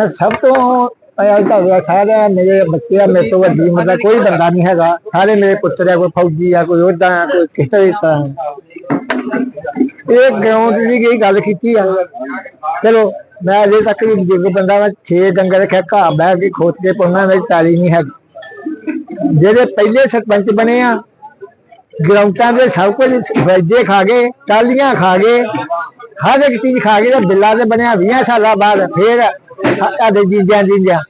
ਮੈਂ ਸਭ ਤੋਂ ਆਇਆ ਤੁਹਾਡੇ ਸਾਰੇ ਮੇਰੇ ਬੱਚੇ ਆ ਮੇਰੇ ਤੋਂ ਵੱਡੀ, ਮਤਲਬ ਕੋਈ ਬੰਦਾ ਨਹੀਂ ਹੈਗਾ। ਸਾਰੇ ਮੇਰੇ ਪੁੱਤਰ ਆ, ਕੋਈ ਫੌਜੀ ਆ, ਕੋਈ ਉਹਦਾ ਆ, ਕੋਈ ਕਿਸ ਤਰ੍ਹਾਂ ਦਾ। ਇਹ ਗਰਾਊਂਡ ਦੀ ਗਈ ਗੱਲ ਕੀਤੀ ਆ? ਚਲੋ, ਮੈਂ ਅਜੇ ਤੱਕ ਵੀ ਬਜ਼ੁਰਗ ਬੰਦਾ ਮੈਂ 6 ਡੰਗਰ ਰੱਖਿਆ ਘਾਹ ਬਹਿ ਕੇ ਖੋਤ ਕੇ ਪਾਉਣਾ ਮੇਰੀ ਤਾਲੀ ਨਹੀਂ ਹੈ ਜਿਹੜੇ ਪਹਿਲੇ ਸਰਪੰਚ ਬਣੇ ਆ, ਗਰਾਊਂਡਾਂ ਦੇ ਸਭ ਕੁਝ ਵੈਜੇ ਖਾ ਗਏ ਟਾਲੀਆਂ ਖਾ ਗਏ ਹਰ ਇੱਕ ਚੀਜ਼ ਖਾ ਤੇ ਬਿੱਲਾ ਦੇ ਬਣਿਆ 20 ਸਾਲਾਂ ਬਾਅਦ ਫੇਰ ਸਾਡੇ ਜੀਂਦਿਆਂ ਜੀਂਦਿਆਂ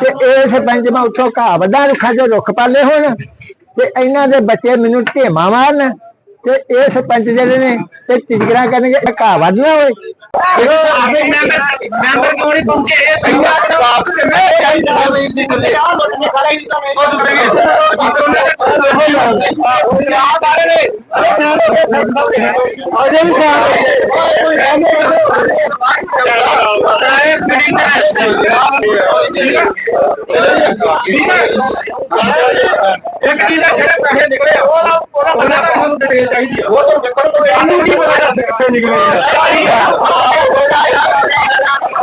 ਤੇ ਇਹ ਸਰਪੰਚ ਮੈਂ ਉੱਥੋਂ ਘਾਹ ਵੱਡਾ ਰੁੱਖਾਂ ਚੋਂ ਰੁੱਖ ਪਾਲੇ ਹੋਣ ਤੇ ਇਹਨਾਂ ਦੇ ਬੱਚੇ ਮੈਨੂੰ ਢੇਮਾ ਮਾਰਨ ਤੇ ਇਹ ਸਰਪੰਚ ਜਿਹੜੇ ਨੇ ਤੇ ਟਿਕਰਾਂ ਕਰਨਗੇ ਘਾਹ ਵੱਢਣਾ ਹੋਏ ਮੈਂਬਰ ਕਿਉਂ ਨਹੀਂ ਪਹੁੰਚੇ ਇਹ ਸਹੀ ਜਵਾਬ ਦੇ ਮੈਂ ਚਾਹੀਦਾ ਨਹੀਂ ਨਿਕਲੇ ਆ ਲੋਕ ਨੇ ਖੜਾ ਹੀ ਤਾਂ ਮੈਂ ਉਹ ਤੁਸੀਂ ਆ ਬਾਰੇ ਨੇ ਅਜੇ ਵੀ ਇੱਕ ਚੀਜ਼ ਦਾ ਜਿਹੜੇ ਪੈਸੇ ਨਿਕਲੇ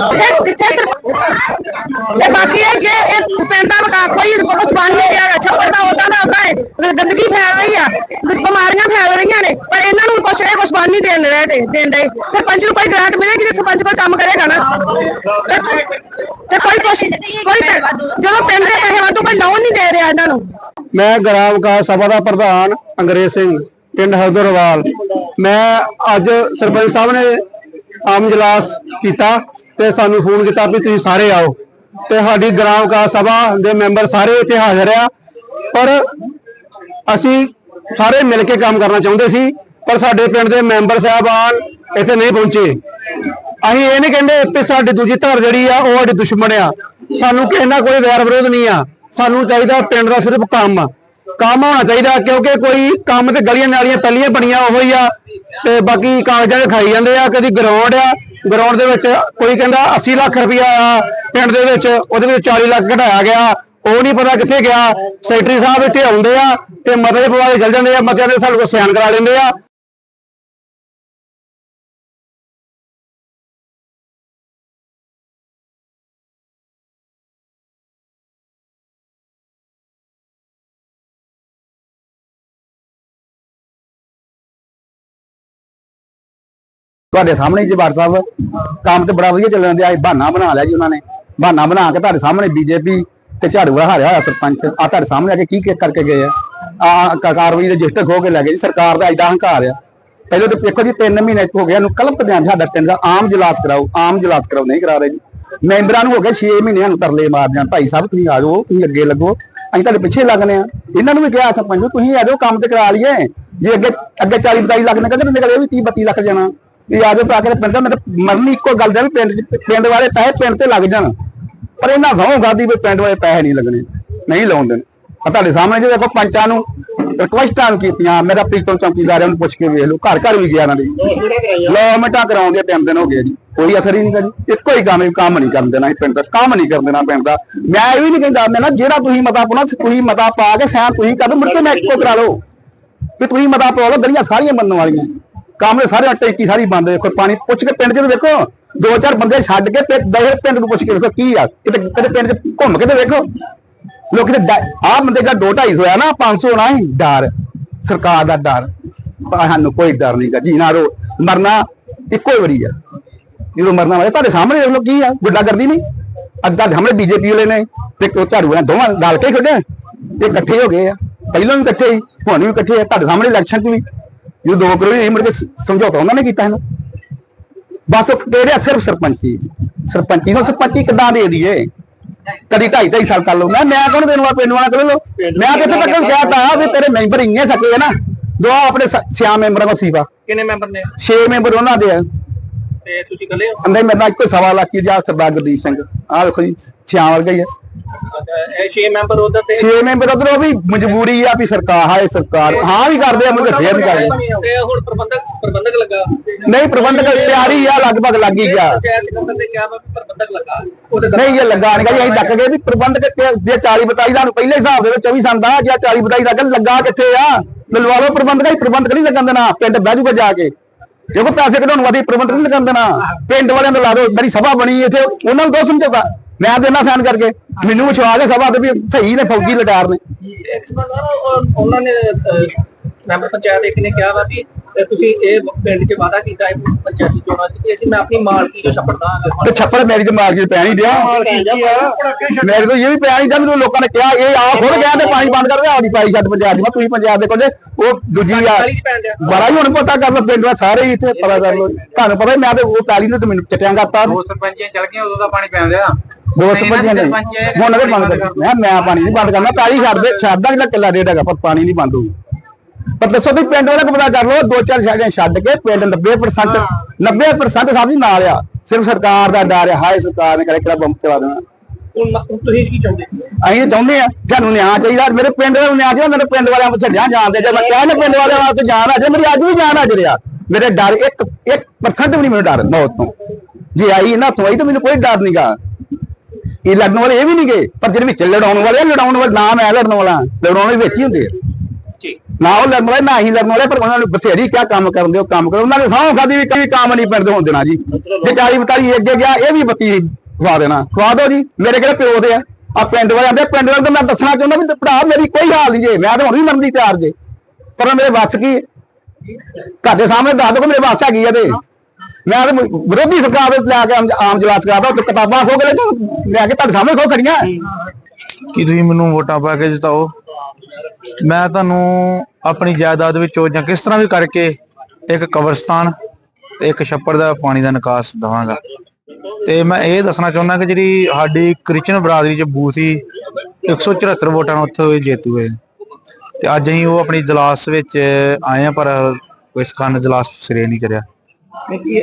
ਉਹਦਾ ਉਹਦਾ ਬੰਦਾ ਪੈਸੇ ਨੂੰ ਡਿਟੇਲ ਚਾਹੀਦੀ ਆ ਉਹ ਤਾਂ ਦੇਖੋ ਕੋਈ ਸਾਨੂੰ ਕੀ ਪਤਾ ਕਿੱਥੇ ਨਿਕਲੇ ਤੇ ਬਾਕੀ ਇਹ ਜੇ ਇਹ ਬਿਮਾਰੀਆਂ ਫੈਲ ਰਹੀਆਂ ਨੇ, ਪਰ ਇਹਨਾਂ ਨੂੰ ਕੁਝ ਇਹ ਕੁਝ ਬਣ ਨਹੀਂ ਦੇਣ ਰਹੇ ਤੇ ਦੇਣ ਸਰਪੰਚ ਨੂੰ ਕੋਈ ਗ੍ਰਾਂਟ ਮਿਲੇਗੀ ਤੇ ਸਰਪੰਚ ਕੋਈ ਕੰਮ ਕਰੇਗਾ ਨਾ? ਤੇ- ਕੋਈ ਕੁਛ ਕੋਈ ਜਦੋਂ ਪਿੰਡ ਦੇ ਪੈਸੇ ਵਾਧੂ ਕੋਈ ਲੋਨ ਨਹੀਂ ਦੇ ਰਿਹਾ ਇਹਨਾਂ ਨੂੰ। ਮੈਂ ਗ੍ਰਾਮ ਵਿਕਾਸ ਸਭਾ ਦਾ ਪ੍ਰਧਾਨ ਅੰਗਰੇਜ਼ ਸਿੰਘ, ਪਿੰਡ ਹਰਦੋਰਵਾਲ ਮੈਂ ਅੱਜ ਸਰਪੰਚ ਸਾਹਿਬ ਨੇ ਆਮ ਇਜਲਾਸ ਕੀਤਾ ਤੇ ਸਾਨੂੰ ਫੋਨ ਕੀਤਾ ਵੀ ਤੁਸੀਂ ਸਾਰੇ ਆਓ। ਤੇ ਸਾਡੀ ਗ੍ਰਾਮ ਵਿਕਾਸ ਸਭਾ ਦੇ ਮੈਂਬਰ ਸਾਰੇ ਇੱਥੇ ਹਾਜ਼ਰ ਆ। ਪਰ ਅਸੀਂ ਸਾਰੇ ਮਿਲ ਕੇ ਕੰਮ ਕਰਨਾ ਚਾਹੁੰਦੇ ਸੀ, ਪਰ ਸਾਡੇ ਪਿੰਡ ਦੇ ਮੈਂਬਰ ਸਾਹਿਬਾਨ ਇੱਥੇ ਨਹੀਂ ਪਹੁੰਚੇ। ਅਸੀਂ ਇਹ ਨਹੀਂ ਕਹਿੰਦੇ ਕਿ ਸਾਡੀ ਦੂਜੀ ਧਰ ਜਿਹੜੀ ਆ, ਉਹ ਸਾਡੀ ਦੁਸ਼ਮਣ ਆ। ਸਾਨੂੰ ਕਿਸੇ ਨਾਲ ਕੋਈ ਵੈਰ ਵਿਰੋਧ ਨਹੀਂ ਆ। ਸਾਨੂੰ ਚਾਹੀਦਾ ਪਿੰਡ ਦਾ ਸਿਰਫ ਕੰਮ ਕੰਮ ਹੋਣਾ ਚਾਹੀਦਾ, ਕਿਉਂਕਿ ਕੋਈ ਕੰਮ ਤੇ ਗਲੀਆਂ ਨਾਲੀਆਂ ਪਹਿਲੀਆਂ ਬਣੀਆਂ ਉਹੋ ਹੀ ਆ, ਤੇ ਬਾਕੀ ਕਾਗਜ਼ਾਂ 'ਚ ਖਾਈ ਜਾਂਦੇ ਆ, ਕਦੀ ਗਰਾਊਂਡ ਆ ਗਰਾਊਂਡ ਦੇ ਵਿੱਚ ਕੋਈ ਕਹਿੰਦਾ 80 ਲੱਖ ਰੁਪਇਆ ਆ, ਪਿੰਡ ਦੇ ਵਿੱਚ, ਉਹਦੇ ਵਿੱਚ 40 ਲੱਖ ਘਟਾਇਆ ਗਿਆ, ਉਹ ਨਹੀਂ ਪਤਾ ਕਿੱਥੇ ਗਿਆ, ਸੈਕਟਰੀ ਸਾਹਿਬ ਇੱਥੇ ਆਉਂਦੇ ਆ, ਤੇ ਮਤੇ ਦੇ ਪਵਾਲੇ ਚੱਲ ਜਾਂਦੇ ਆ ਮਤਿਆਂ ਦੇ ਸਾਡੇ ਕੋਲ ਸਿਆਣ ਕਰਾ ਲੈਂਦੇ ਆ ਤੁਹਾਡੇ ਸਾਹਮਣੇ ਜੀ ਬਾਰ ਸਾਹਿਬ, ਕੰਮ ਤੇ ਬੜਾ ਵਧੀਆ ਚੱਲਣ ਦਿਆ ਬਹਾਨਾ ਬਣਾ ਲਿਆ ਜੀ ਉਹਨਾਂ ਨੇ। ਬਹਾਨਾ ਬਣਾ ਕੇ ਤੁਹਾਡੇ ਸਾਹਮਣੇ ਬੀਜੇਪੀ ਤੇ ਝਾੜੂ ਵਾਲਾ ਹਾਰਿਆ ਹੋਇਆ ਸਰਪੰਚ। ਆ ਤੁਹਾਡੇ ਸਾਹਮਣੇ ਆ ਕੇ ਕੀ ਕੀ, ਕਰਕੇ ਗਏ ਆ? ਆ ਕਾਰਵਾਈ ਦੇ ਰਜਿਸਟਰ ਖੋ ਕੇ ਲੈ ਗਏ ਜੀ, ਸਰਕਾਰ ਦਾ ਐਡਾ ਹੰਕਾਰ ਆ। ਪਹਿਲੇ ਤਾਂ ਦੇਖੋ ਜੀ 3 ਮਹੀਨੇ ਹੋ ਗਿਆ ਇਹਨੂੰ ਕਲਪ ਦਿਆਂ ਸਾਡਾ ਪਿੰਡ ਦਾ, ਆਮ ਜਲਾਸ ਕਰਾਓ, ਆਮ ਜਲਾਸ ਕਰਾਓ, ਨਹੀਂ ਕਰਾ ਰਹੇ ਜੀ। ਮੈਂਬਰਾਂ ਨੂੰ ਹੋ ਗਏ 6 ਮਹੀਨਿਆਂ ਨੂੰ ਤਰਲੇ ਮਾਰ ਜਾਣ ਭਾਈ ਸਾਹਿਬ ਤੁਸੀਂ ਆ ਜਾਓ, ਤੁਸੀਂ ਅੱਗੇ ਲੱਗੋ, ਅਸੀਂ ਤੁਹਾਡੇ ਪਿੱਛੇ ਲੱਗਨੇ ਆ ਇਹਨਾਂ ਨੂੰ ਵੀ ਕਿਹਾ ਸਰਪੰਚ ਨੂੰ, ਤੁਸੀਂ ਆ ਜਾਓ, ਕੰਮ ਤੇ ਕਰਾ ਲਈਏ। ਜੇ ਅੱਗੇ ਅੱਗੇ 40 42 ਲੱਖ ਨਿਕਲਦੇ ਨਿਕਲੇ ਇਹ ਵੀ 30 32 ਲੱਖ ਜਾਣਾ। ਵੀ ਆ ਜਾਓ ਪਾ ਕੇ ਪਿੰਡ ਮੇਰੇ ਮਰਨੀ ਇੱਕੋ ਗੱਲ ਦਾ ਵੀ ਪਿੰਡ ਪਿੰਡ ਵਾਲੇ ਪੈਸੇ ਪਿੰਡ ਤੇ ਲੱਗ ਜਾਣ। ਪਰ ਇਹਨਾਂ ਸਹੁੰ ਗਾਦੀ ਵੀ ਪਿੰਡ ਵਾਲੇ ਪੈਸੇ ਨਹੀਂ ਲੱਗਣੇ, ਨਹੀਂ ਲਾਉਂਦੇ ਨੇ ਆ ਤੁਹਾਡੇ ਸਾਹਮਣੇ ਜੇ ਦੇਖੋ ਪੰਚਾਂ ਨੂੰ ਰਿਕਵੈਸਟਾਂ ਕੀਤੀਆਂ ਮੇਰਾ ਪ੍ਰੀਤਮ ਚੌਕੀਦਾਰਾਂ ਨੂੰ ਪੁੱਛ ਕੇ ਵੇਖ ਲਓ, ਘਰ ਘਰ ਵੀ ਗਿਆ ਇਹਨਾਂ ਦੀ। ਲੋ ਮਿੰਟਾਂ ਕਰਾਉਂਦੇ ਤਿੰਨ ਦਿਨ ਹੋ ਗਏ ਜੀ, ਕੋਈ ਅਸਰ ਹੀ ਨਹੀਂ ਕਰੀ ਇੱਕੋ ਹੀ ਕੰਮ ਕੰਮ ਨਹੀਂ ਕਰਨ ਦੇਣਾ ਪਿੰਡ ਦਾ, ਕੰਮ ਨਹੀਂ ਕਰਨ ਦੇਣਾ ਪਿੰਡ ਦਾ। ਮੈਂ ਇਹ ਵੀ ਨਹੀਂ ਕਹਿੰਦਾ, ਮੈਂ ਨਾ ਜਿਹੜਾ ਤੁਸੀਂ ਮਤਾ ਪਾਉਣਾ, ਤੁਸੀਂ ਮਤਾ ਪਾ ਕੇ ਸੈਨ ਤੁਸੀਂ ਕਰ ਮੁੜ ਕੇ ਮੈਂ ਇੱਕੋ ਕਰਾ ਲਓ। ਵੀ ਤੁਸੀਂ ਮਤਾ ਪਾ ਲਓ, ਗਲੀਆਂ ਸਾਰੀਆਂ ਮੰਨਣ ਵਾਲੀਆਂ। ਕੰਮ ਦੇ ਸਾਰੇ ਟੈਂਕੀ ਸਾਰੀ ਬੰਦ ਦੇਖੋ ਪਾਣੀ ਪੁੱਛ ਕੇ ਪਿੰਡ 'ਚ ਤਾਂ ਵੇਖੋ, ਦੋ ਚਾਰ ਬੰਦੇ ਛੱਡ ਕੇ ਪਿੰਡ ਦਹੇ ਪਿੰਡ ਨੂੰ ਪੁੱਛ ਕੇ ਵੇਖੋ ਕੀ ਆ, ਕਿਤੇ ਕਿਤੇ ਪਿੰਡ 'ਚ ਘੁੰਮ ਕੇ ਤੇ ਵੇਖੋ। ਲੋਕੀ ਤੇ ਆਹ ਬੰਦੇ ਦਾ 2 250 ਹੋਇਆ ਨਾ 500 ਹੋਣਾ ਹੀ ਡਰ, ਸਰਕਾਰ ਦਾ ਡਰ। ਸਾਨੂੰ ਕੋਈ ਡਰ ਨਹੀਂਗਾ ਜੀਣਾ ਰੋ, ਮਰਨਾ ਇੱਕੋ ਹੀ ਵਾਰੀ ਆ। ਜਦੋਂ ਮਰਨਾ ਵਾਲੇ ਤੁਹਾਡੇ ਸਾਹਮਣੇ ਦੇਖ ਲਓ ਕੀ ਆ ਗੁੱਡਾ ਕਰਦੀ ਨਹੀਂ। ਅੱਧਾ ਹਮਲੇ ਬੀਜੇਪੀ ਵਾਲੇ ਨੇ ਤੇ ਝਾੜੂ ਵਾਲੇ, ਦੋਵਾਂ ਨਾਲ ਕੇ ਖੜੇ ਇਹ ਇਕੱਠੇ ਹੋ ਗਏ ਆ। ਪਹਿਲਾਂ ਵੀ ਇਕੱਠੇ ਸੀ, ਹੁਣ ਵੀ ਇਕੱਠੇ ਆ, ਤੁਹਾਡੇ ਸਾਹਮਣੇ ਇਲੈਕਸ਼ਨ 'ਚ ਵੀ। ਜਦੋਂ ਦੋ ਕਰੋੜ ਨਹੀਂ ਮੁੜ ਕੇ ਸਮਝੌਤਾ ਉਹਨਾਂ ਨੇ ਕੀਤਾ ਇਹਨੂੰ। ਬਸ ਉਹ ਕਿਹੜੇ ਆ ਸਿਰਫ ਸਰਪੰਚੀ। ਸਰਪੰਚੀ ਨੂੰ ਸਰਪੰਚੀ ਕਿੱਦਾਂ ਦੇ ਦਈਏ? ਕਦੀ ਢਾਈ ਢਾਈ ਸਾਲ ਕਰ ਲਓ ਮੈਂ ਮੈਂ ਕੌਣ ਦੇਣ ਵਾਲਾ? ਪਿੰਡ ਵਾਲਾ ਕਰ ਲਓ। ਮੈਂ ਕਿੱਥੇ ਤੱਕ ਕਿਹਾ ਤਾ ਵੀ ਤੇਰੇ ਮੈਂਬਰ ਇੰਨੇ ਸਕੇ ਨਾ। ਦੋ ਆਪਣੇ ਸ- ਛਿਆ ਮੈਂਬਰਾਂ ਕੋ ਸੀਵਾ। ਕਿੰਨੇ ਮੈਂਬਰ ਨੇ? 6 ਮੈਂਬਰ ਉਹਨਾਂ ਦੇ ਆ। ਤੇ ਤੁਸੀਂ ਇਕੱਲੇ ਹੋ? ਅੰਦਰ ਮੇਰੇ ਨਾਲ ਇੱਕੋ ਸਵਾ ਲੱਖ ਦੀ ਆ ਸਰਦਾਰ ਗੁਰਦੀਪ ਸਿੰਘ। ਆਹ ਵੇਖੋ ਜੀ ਛਿਆਂ ਵਰਗਾ ਹੀ ਅੱਛਾ, ਇਹ 6 ਮੈਂਬਰ ਉਧਰ ਤੇ ਛੇ ਮੈਂਬਰ ਉਧਰ ਉਹ ਵੀ ਮਜਬੂਰੀ ਆ ਵੀ ਸਰਕਾਰ ਹਾਏ ਸਰਕਾਰ ਹਾਂ ਵੀ ਕਰਦੇ ਆ ਮੁੰਡੇ ਫੇਰ ਵੀ ਕਰਦੇ ਤੇ ਹੁਣ ਪ੍ਰਬੰਧਕ ਪ੍ਰਬੰਧਕ ਲੱਗਾ। ਨਹੀਂ ਪ੍ਰਬੰਧਕ ਤਿਆਰੀ ਆ ਲਗਭਗ ਲੱਗ ਹੀ ਗਿਆ। ਪੰਚਾਇਤ ਸਕੱਤਰ ਨੇ ਕਿਹਾ ਵਾ? ਵੀ ਪ੍ਰਬੰਧਕ ਲੱਗਾ। ਉਹਦੇ ਨਹੀਂ ਇਹ ਲੱਗਾ ਨਹੀਂ ਜੀ ਅਸੀਂ ਡੱਕ ਗਏ ਵੀ ਪ੍ਰਬੰਧਕ ਜੇ 40 ਬਤਾਈ ਦਾ ਪਹਿਲੇ ਹਿਸਾਬ ਦੇ ਵਿੱਚ 24 ਸੰਦਾ ਜਾਂ 40 ਬਤਾਈ ਦਾ ਲੱਗਾ ਕਿੱਥੇ ਆ? ਮਿਲਵਾ ਲਓ ਪ੍ਰਬੰਧਕ ਹੀ ਪ੍ਰਬੰਧਕ ਨਹੀਂ ਲੱਗਣ ਦੇਣਾ ਪਿੰਡ ਬਹਿ ਜੂਗਾ ਜਾ ਕੇ। ਦੇਖੋ ਪੈਸੇ ਕਢਾਉਣ ਵਾਲੀ ਪ੍ਰਬੰਧ ਨਹੀਂ ਲੱਗਣ ਦੇਣਾ ਪਿੰਡ ਵਾਲਿਆਂ ਨੂੰ ਲਾ ਦਿਓ, ਮੇਰੀ ਸਭਾ ਬਣੀ ਇੱਥੇ, ਉਹਨਾਂ ਨੂੰ ਦੋ ਸਮਝੌਤਾ। ਮੈਂ ਦੇਣਾ ਸਾਈਨ ਕਰਕੇ, ਮੈਨੂੰ ਵਿਸ਼ਵਾਸ ਹੈ ਸਭਾ ਤੇ ਵੀ ਸਹੀ ਨੇ, ਫੌਜੀ ਲਟਾਰ ਨੇ। ਉਹਨਾਂ ਨੇ ਮੈਂਬਰ ਪੰਚਾਇਤ ਇੱਕ ਨੇ ਕਿਹਾ ਵਾ ਵੀ ਤੁਸੀਂ ਇਹ ਪਿੰਡ 'ਚ ਵਾਅਦਾ ਕੀਤਾ ਹੈ ਪੰਚਾਇਤੀ ਚੋਣਾਂ 'ਚ ਕਿ ਅਸੀਂ ਮੈਂ ਆਪਣੀ ਮਾਲਕੀ ਜੋ ਛੱਪੜ ਦਾਂਗਾ? ਤੇ ਛੱਪੜ ਮੇਰੀ ਤੇ ਮਾਰ ਕੇ ਪੈ ਨਹੀਂ ਦਿਆ। ਮੇਰੇ ਤੋਂ ਇਹ ਵੀ ਪਿਆ ਨਹੀਂ ਜਾਂ ਮੈਨੂੰ ਲੋਕਾਂ ਨੇ ਕਿਹਾ ਇਹ ਆ ਖੁੱਲ ਗਿਆ ਤੇ ਪਾਣੀ ਬੰਦ ਕਰ ਦੇ ਆੜੀ ਪਾਈ ਛੱਡ ਪੰਜਾਬ ਦੀ। ਮੈਂ ਤੁਸੀਂ ਪੰਜਾਬ ਦੇ ਕੋਲੇ ਉਹ ਦੂਜੀ ਆ ਬੜਾ ਹੀ ਹੁਣ ਪਤਾ ਕਰ ਲਓ ਪਿੰਡ ਦਾ ਸਾਰੇ ਹੀ ਇੱਥੇ ਪਤਾ ਕਰ ਲਓ। ਤੁਹਾਨੂੰ ਪਤਾ ਮੈਂ ਤੇ ਉਹ ਪੈਲੀ ਨੂੰ ਤੇ ਮੈਨੂੰ ਚਟਿਆਂ ਕਰਤਾ। ਦੋ ਸਰਪੰਚੀਆਂ ਚੱਲ ਗਈਆਂ ਉਦੋਂ ਦਾ ਪਾਣੀ ਪੈਣ ਦਿਆ। ਦੋ ਸਰਪੰਚੀਆਂ ਨੇ। ਹੁਣ ਅਗਰ ਬੰਦ ਕਰ ਮੈਂ ਮੈਂ ਪਾਣੀ ਨਹੀਂ ਬੰਦ ਕਰਨਾ ਪੈਲੀ ਛੱਡ ਦੇ ਛੱਡਦਾ ਜਿਹੜਾ ਕਿੱਲਾ ਡੇਢ ਹੈਗਾ ਪਰ ਪਾਣੀ ਨਹੀਂ ਬੰਦ ਹੋਊ। ਪਰ ਦੱਸੋ ਵੀ ਪਿੰਡ ਵਾਲਾ ਪਤਾ ਕਰ ਲਓ ਦੋ ਚਾਰ ਛਾੜੀਆਂ ਛੱਡ ਕੇ ਪਿੰਡ 90% 90% ਸਭ ਦੀ ਨਾਲ ਆ। ਸਿਰਫ ਸਰਕਾਰ ਦਾ ਡਰ ਹੈ ਹਾਏ ਸਰਕਾਰ ਨੇ ਕਰੇ ਕਿਹੜਾ ਬੰਬ ਚਲਾ ਦੇਣਾ। ਹੁਣ ਤੁਸੀਂ ਕੀ ਚਾਹੁੰਦੇ? ਅਸੀਂ ਚਾਹੁੰਦੇ ਆ ਤੁਹਾਨੂੰ ਨਿਆਂ ਚਾਹੀਦਾ ਮੇਰੇ ਪਿੰਡ ਦਾ ਨਿਆਂ ਚਾਹੀਦਾ ਮੇਰੇ ਪਿੰਡ ਵਾਲਿਆਂ ਨੂੰ ਛੱਡਿਆ ਜਾਂਦੇ ਜੇ ਮੈਂ ਕਿਹਾ ਨਾ ਪਿੰਡ ਵਾਲਿਆਂ ਵਾਸਤੇ ਜਾਨ ਆ ਜੇ ਮੇਰੀ ਅੱਜ ਵੀ ਜਾਨ ਆ ਰਿਹਾ ਮੇਰੇ ਡਰ ਇੱਕ 1% ਵੀ ਨਹੀਂ ਮੈਨੂੰ ਡਰ ਮੌਤ ਤੋਂ ਜੇ ਆਈ ਨਾ ਤੋਂ ਆਈ ਤਾਂ ਮੈਨੂੰ ਕੋਈ ਡਰ ਨਹੀਂਗਾ ਇਹ ਲੜਨ ਵਾਲੇ ਇਹ ਵੀ ਨਹੀਂਗੇ ਪਰ ਜਿਹੜੇ ਵਿੱਚ ਲੜਾਉਣ ਵਾਲੇ ਲੜਾਉਣ ਵਾਲਾ ਨਾਮ ਹੈ ਲੜਨ ਵਾਲਾ। ਲੜਾਉਣ ਵਾਲੇ ਵਿੱਚ ਹੀ ਹੁੰਦੇ ਆ। ਨਾ ਉਹ ਲੜਨ ਵਾਲੇ ਨਾ ਹੀ ਲੜਨ ਵਾਲੇ ਪਰ ਉਹਨਾਂ ਨੂੰ ਬਥੇਰੀ ਕਿਆ ਕੰਮ ਕਰਨ ਦਿਓ ਕੰਮ ਕਰੋ ਉਹਨਾਂ ਨੇ ਸਹੁੰ ਖਾਦੀ ਵੀ ਕੋਈ ਕੰਮ ਨਹੀਂ ਪਿੰਡ ਹੋਣ ਦੇਣਾ ਜੀ। ਜੇ 40 ਬਤਾਲੀ ਅੱਗੇ ਗਿਆ ਇਹ ਵੀ ਬੱਤੀ ਖਵਾ ਦੇਣਾ। ਖਵਾ ਦਿਓ ਜੀ ਮੇਰੇ ਕਿਹੜੇ ਪਿਓ ਦੇ ਆ। ਆ ਪਿੰਡ ਵਾਲੇ ਆਂਦੇ ਪਿੰਡ ਵਾਲੇ ਤਾਂ ਮੈਂ ਦੱਸਣਾ ਚਾਹੁੰਦਾ ਵੀ ਭਰਾ ਮੇਰੀ ਕੋਈ ਹਾਲ ਨਹੀਂ ਜੇ ਮੈਂ ਤਾਂ ਹੁਣ ਵੀ ਮਰਨ ਦੀ ਤਿਆਰ ਜੇ। ਪਰ ਮੇਰੇ ਵੱਸ ਕੀ ਦੇ ਸਾਹਮਣੇ ਦੱਸ ਦੋ ਮੇਰੇ ਵੱਸ ਹੈਗੀ ਆ ਤੇ। ਮੈਂ ਤਾਂ ਵਿਰੋਧੀ ਸਰਕਾਰ ਦੇ ਲੈ ਕੇ ਆਮ- ਜਲਾਸ ਕਰਾਦਾ ਕਿਤਾਬਾਂ ਖੋ ਕੇ ਲੈ ਕੇ ਲੈ ਕੇ ਤੁਹਾਡੇ ਸਾਹਮਣੇ ਖੋ ਖੜੀਆਂ। ਕਿ ਤੁਸੀਂ ਮੈਨੂੰ ਵੋਟਾਂ ਪਾ ਕੇ ਜਿਤਾਓ। ਮੈਂ ਤੁਹਾਨੂੰ ਆਪਣੀ ਜਾਇਦਾਦ ਵਿੱਚੋਂ ਜਾਂ ਕਿਸ ਤਰ੍ਹਾਂ ਵੀ ਕਰਕੇ ਇੱਕ ਕਬਰਸਤਾਨ ਤੇ ਇੱਕ ਛੱਪੜ ਦਾ ਪਾਣੀ ਦਾ ਨਿਕਾਸ ਦਵਾਂਗਾ। ਤੇ ਮੈਂ ਇਹ ਦੱਸਣਾ ਚਾਹੁੰਦਾ ਕਿ ਜਿਹੜੀ ਸਾਡੀ ਕ੍ਰਿਸਚਨ ਬਰਾਦਰੀ ਚ ਬੂਥ ਸੀ 174 ਵੋਟਾਂ ਨਾਲ ਉੱਥੇ ਜੇਤੂ ਹੋਏ। ਤੇ ਅੱਜ ਅਸੀਂ ਉਹ ਆਪਣੀ ਜਲਾਸ ਵਿੱਚ ਆਏ ਆ ਪਰ ਕੋਈ ਸਖਾਨ ਜਲਾਸ ਸਿਰੇ ਨਹੀਂ ਕਰਿਆ ਕਿ,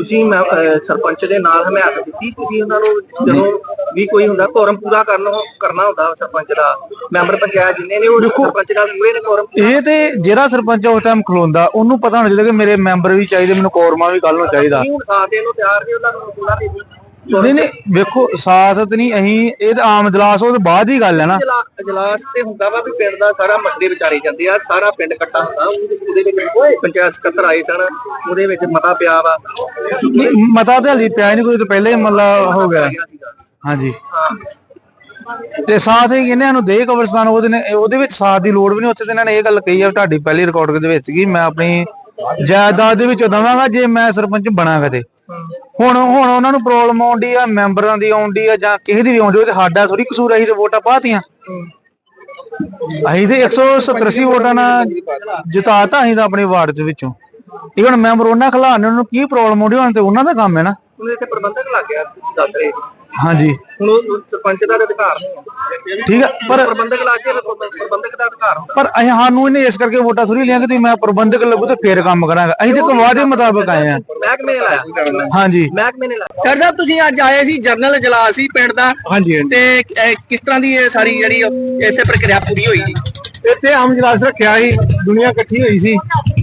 ਤੁਸੀਂ ਮੈਂ, ਅਹ, ਸਰਪੰਚ ਦੇ ਨਾਲ ਹਮਾਇਤ ਦਿੱਤੀ। ਤੁਸੀਂ ਉਹਨਾਂ ਨੂੰ ਜਦੋਂ ਵੀ ਕੋਈ ਹੁੰਦਾ ਕੋਰਮ ਪੂਰਾ ਕਰਨ ਕਰਨਾ ਹੁੰਦਾ ਸਰਪੰਚ ਦਾ। ਮੈਂਬਰ ਪੰਚਾਇਤ ਜਿੰਨੇ ਨੇ ਉਹ ਸਰਪੰਚ ਨਾਲ ਪੂਰੇ ਨੇ ਕੋਰਮ ਇਹ ਤੇ ਜਿਹੜਾ ਸਰਪੰਚ ਉਸ ਟਾਈਮ ਖਲੋਂਦਾ ਉਹਨੂੰ ਪਤਾ ਹੋਣਾ ਚਾਹੀਦਾ ਕਿ ਮੇਰੇ ਮੈਂਬਰ ਵੀ ਚਾਹੀਦੇ ਮੈਨੂੰ ਕੋਰਮਾ ਵੀ ਕੱਲ ਨੂੰ ਚਾਹੀਦਾ। ਹੁਣ ਸਾਥ ਦੇਣ ਨੂੰ ਤਿਆਰ ਨੇ ਉਹਨਾਂ ਨੂੰ ਪੂਰਾ ਦੇ ਦਿਓ। ਨਹੀਂ ਨਹੀਂ ਵੇਖੋ ਸਾਥ ਤੇ ਨਹੀਂ ਅਸੀਂ ਇਹ ਤਾਂ ਆਮ ਜਲਾਸ ਉਹ ਤੋਂ ਬਾਅਦ ਹੀ ਗੱਲ ਹੈ ਨਾ। ਜਲਾ- ਇਜਲਾਸ ਤੇ ਹੁੰਦਾ ਵਾ ਵੀ ਪਿੰਡ ਦਾ ਸਾਰਾ ਮਸਲੇ ਵਿਚਾਰੇ ਜਾਂਦੇ ਆ ਸਾਰਾ ਪਿੰਡ ਇਕੱਠਾ ਹੁੰਦਾ ਉਹਦੇ ਉਹਦੇ ਵਿੱਚ ਪੰਚਾਇਤ ਸਕੱਤਰ ਆਏ ਸਨ ਉਹਦੇ ਵਿੱਚ ਮਤਾ ਪਿਆ ਵਾ। ਨਹੀਂ, ਮਤਾ ਤੇ ਹਲੀ ਪਿਆ ਨਹੀਂ ਕੋਈ ਤਾਂ ਪਹਿਲੇ ਹੀ ਮਤਲਬ ਹੋ ਗਿਆ। ਹਾਂਜੀ। ਤੇ ਸਾਥ ਹੀ ਇਹਨਾਂ ਨੂੰ ਦੇ ਕਬਰਸਤਾਨ ਉਹਦੇ ਨੇ ਉਹਦੇ ਵਿੱਚ ਸਾਥ ਦੀ ਲੋੜ ਵੀ ਨਹੀਂ ਉੱਥੇ ਤੇ ਇਹਨਾਂ ਨੇ ਇਹ ਗੱਲ ਕਹੀ ਆ ਤੁਹਾਡੀ ਪਹਿਲੀ ਰਿਕਾਰਡਿੰਗ ਦੇ ਵਿੱਚ ਕਿ ਮੈਂ ਆਪਣੀ ਜਾਇਦਾਦ ਦੇ ਵਿੱਚੋਂ ਦਵਾਂਗਾ ਜੇ ਮੈਂ ਸਰਪੰਚ ਬਣਾ ਕਦੇ ਹੁਣ ਹੁਣ ਉਹਨਾਂ ਨੂੰ ਪ੍ਰੋਬਲਮ ਆਉਂਦੀ ਆ, ਮੈਂਬਰਾਂ ਦੀ ਆਉਂਦੀ ਆ ਜਾਂ ਕਿਸੇ ਦੀ ਵੀ ਆਉਂਦੀ ਉਹ ਤੇ ਸਾਡਾ ਥੋੜੀ ਕਸੂਰ ਅਸੀਂ ਤੇ ਵੋਟਾਂ ਪਾਤੀਆਂ ਅਸੀਂ ਤੇ 187 ਵੋਟਾਂ ਨਾਲ ਜਿਤਾਤਾ ਅਸੀਂ ਤਾਂ ਆਪਣੇ ਵਾਰਡ ਦੇ ਵਿੱਚੋਂ। ਇਵਨ ਮੈਂਬਰ ਉਹਨਾਂ ਖਿਲਾਣ ਨੂੰ ਕੀ ਪ੍ਰੋਬਲਮ ਆਉਂਦੀ, ਹੁਣ ਤੇ ਉਹਨਾਂ ਦਾ ਕੰਮ ਹੈ ਨਾ। ਹੁਣ ਇੱਥੇ ਪ੍ਰਬੰਧਕ ਲੱਗ ਗਿਆ, ਦੱਸ ਰਹੇ। ਹਾਂਜੀ। ਹੁਣ ਉਹ ਸਰਪੰਚ ਦਾ ਤਾਂ ਅਧਿਕਾਰ ਨਹੀਂ ਠੀਕ ਹੈ ਪਰ ਪ੍ਰਬੰਧਕ ਗਿਆ ਤਾਂ ਪ੍ਰਬੰਧਕ ਦਾ ਅਧਿਕਾਰ ਹੁੰਦਾ। ਪਰ ਅਸੀਂ ਸਾਨੂੰ ਇਹਨੇ ਇਸ ਕਰਕੇ ਵੋਟਾਂ ਥੋੜੀ ਲਿਆ ਕਿ ਤੁਸੀਂ ਮੈਂ ਪ੍ਰਬੰਧਕ ਲੱਗੂ ਤੇ ਫੇਰ ਕੰਮ ਕਰਾਂਗਾ। ਅਸੀਂ ਤੇ ਕੋਈ ਵਾਅਦੇ ਮੁਤਾਬਕ ਆਏ ਆ। ਮਹਿਕਮੇ ਨੇ ਲਾਇਆ। ਹਾਂਜੀ। ਮਹਿਕਮੇ ਨੇ ਲਾਇਆ। ਸਰ ਸਾਹਿਬ ਤੁਸੀਂ ਅੱਜ ਆਏ ਸੀ ਜਰਨਲ ਜਲਾਸ ਸੀ ਪਿੰਡ ਦਾ। ਹਾਂਜੀ ਤੇ ਕਿਸ ਤਰ੍ਹਾਂ ਦੀ ਇਹ ਸਾਰੀ ਜਿਹੜੀ ਇੱਥੇ ਪ੍ਰਕਿਰਿਆ ਪੂਰੀ ਹੋਈ ਜੀ ਇੱਥੇ ਆਮ ਜਲਾਸ ਰੱਖਿਆ ਸੀ ਦੁਨੀਆ ਇਕੱਠੀ ਹੋਈ ਸੀ।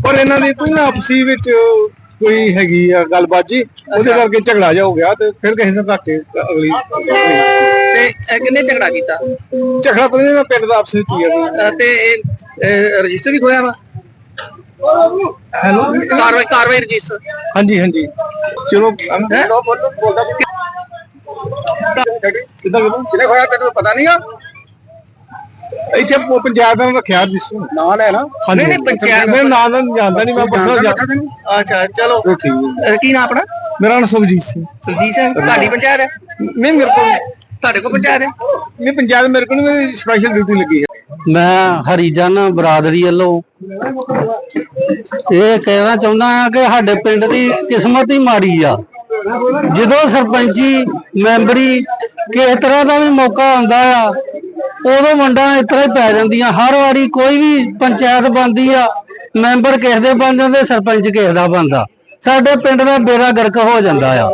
ਪਰ ਇਹਨਾਂ ਦੀ ਕੋਈ ਆਪਸੀ ਵਿੱਚ ਕੋਈ ਹੈਗੀ ਆ ਗੱਲਬਾਤ ਜੀ ਉਹਦੇ ਕਰਕੇ ਝਗੜਾ ਜਾ ਹੋ ਗਿਆ ਤੇ ਫਿਰ ਕਿਸੇ ਨੇ ਘਾਟੇ ਅਗਲੀ ਤੇ ਇਹ ਕਿੰਨੇ ਝਗੜਾ ਕੀਤਾ? ਝਗੜਾ ਪਤਾ ਨਹੀਂ ਪਿੰਡ ਦਾ ਆਪਸ ਵਿੱਚ ਹੀ ਆ ਅਹ, ਤੇ ਇਹ ਰਜਿਸਟਰ ਵੀ ਖੋਇਆ ਵਾ? ਹੈਲੋ? ਕਾਰਵਾਈ ਕਾਰਵਾਈ ਰਜਿਸਟਰ। ਹਾਂਜੀ ਹਾਂਜੀ। ਚਲੋ ਬੋਲੋ ਬੋਲਦਾ ਕਿੱਦਾਂ ਕਿੱਦਾਂ ਕਿਨੇ ਖੋਇਆ ਤੈਨੂੰ ਪਤਾ ਨਹੀਂਗਾ ਇੱਥੇ ਪੰਚਾਇਤ ਨੇ ਰੱਖਿਆ ਹੈ ਨਾ ਨਹੀਂ, ਨਹੀਂ, ਪੰਚਾਇਤ- ਮੈਂ ਨਾਂ ਦਾ ਜਾਣਦਾ ਨਹੀਂ ਮੈਂ ਪਰਸਨਲ ਜਾਣਦਾ ਅੱਛਾ ਚਲੋ। ਠੀਕ ਹੈ। ਕੀ ਨਾਮ ਆਪਣਾ? ਮੇਰਾ ਨਾਮ ਸੁਖਜੀਤ ਸਿੰਘ। ਸੁਰਜੀਤ ਸਿੰਘ ਤੁਹਾਡੀ ਪੰਚਾਇਤ ਹੈ? ਨਹੀਂ ਮੇਰੇ ਕੋਲ ਤੁਹਾਡੇ ਕੋਲ ਪੰਚਾਇਤ ਹੈ? ਨਹੀਂ ਪੰਚਾਇਤ ਮੇਰੇ ਕੋਲ ਮੇਰੀ ਸਪੈਸ਼ਲ ਡਿਊਟੀ ਲੱਗੀ ਹੈ। ਮੈਂ ਹਰੀਜਨ ਬਰਾਦਰੀ ਵੱਲੋਂ ਇਹ ਕਹਿਣਾ ਚਾਹੁੰਦਾ ਹਾਂ ਕਿ ਸਾਡੇ ਪਿੰਡ ਦੀ ਕਿਸਮਤ ਹੀ ਮਾੜੀ ਆ। ਜਦੋਂ ਸਰਪੰਚੀ ਮੈਂਬਰੀ ਕਿਸੇ ਤਰ੍ਹਾਂ ਦਾ ਵੀ ਮੌਕਾ ਆਉਂਦਾ ਆ ਉਦੋਂ ਵੰਡਾਂ ਇਸ ਤਰ੍ਹਾਂ ਹੀ ਪੈ ਜਾਂਦੀਆਂ। ਹਰ ਵਾਰੀ ਕੋਈ ਵੀ ਪੰਚਾਇਤ ਬਣਦੀ ਆ, ਮੈਂਬਰ ਕਿਸੇ ਦੇ ਬਣ ਜਾਂਦੇ, ਸਰਪੰਚ ਕਿਸੇ ਦਾ ਬਣਦਾ। ਸਾਡੇ ਪਿੰਡ ਦਾ ਬੇੜਾ ਗਰਕ ਹੋ ਜਾਂਦਾ ਆ।